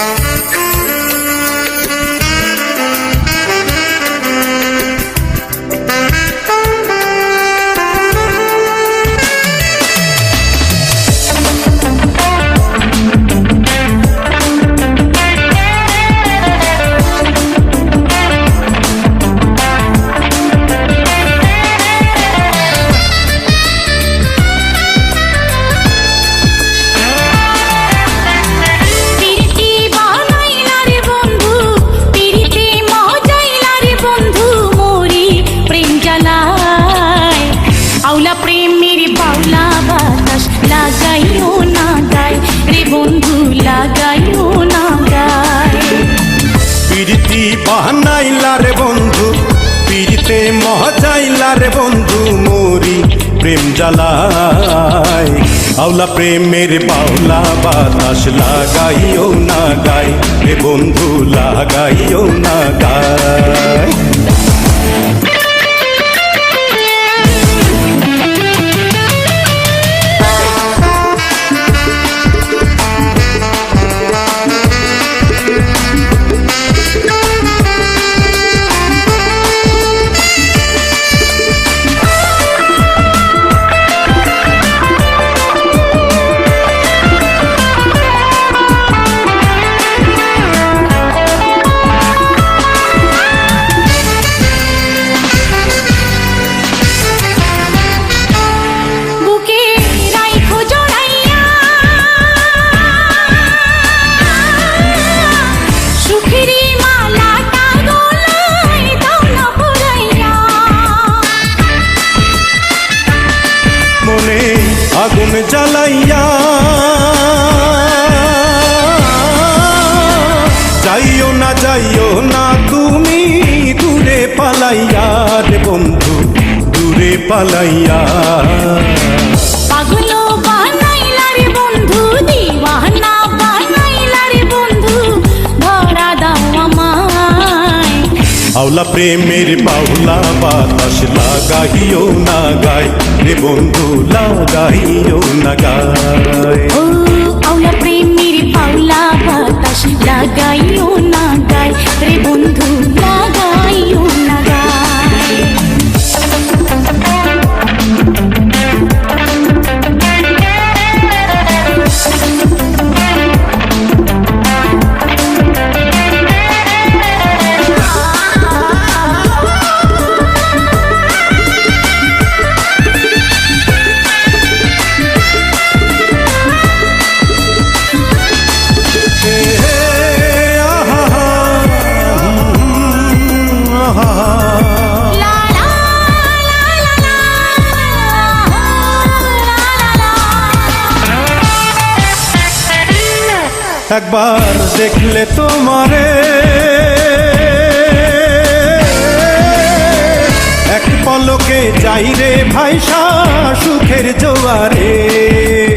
পিরিতি পিরিতে মহাজাইলা রে বন্ধু মোরি প্রেম জ্বালায় আওলা প্রেমের বাউলা বাতাস লাগাইও না গায় রে বন্ধু, লাগাইও না গায় জ্বালাইয়া। যাইও না যাইও না তুমি দূরে পালাইয়া রে বন্ধু দূরে পালাইয়া। আওলা প্রেমের বাউলা বাতাস লাগাইও না গায় রে বন্ধু, লাগাইও না গায় ও আউলা প্রেমের বাউলা বাতাস লাগাইও না একবার দেখলে তোমারে। এক পলকে যাই রে ভাইসা সুখের জোয়ারে।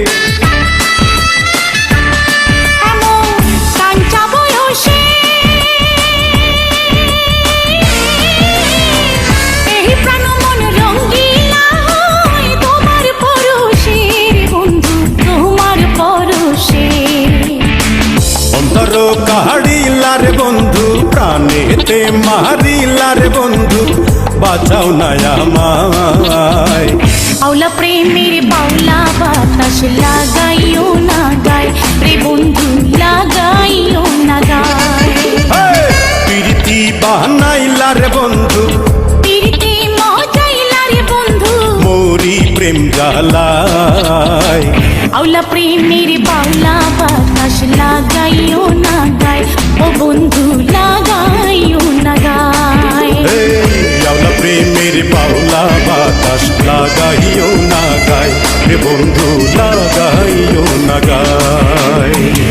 প্রাণেতে মারিলার বন্ধু বাঁচাও না আমায় আউলা প্রেমের বাউলা বাতাস লাগাইও না গায় রে বন্ধু লাগাইও না গায়! প্রীতি বাহানাইলার বন্ধু পিরিতি মজাইলা রে বন্ধু। মোরি প্রেম জ্বালায়। আউলা প্রেমের বাউলা বাতাস বাতাস লাগাইও না গায় রে বন্ধু লাগাইও না গায়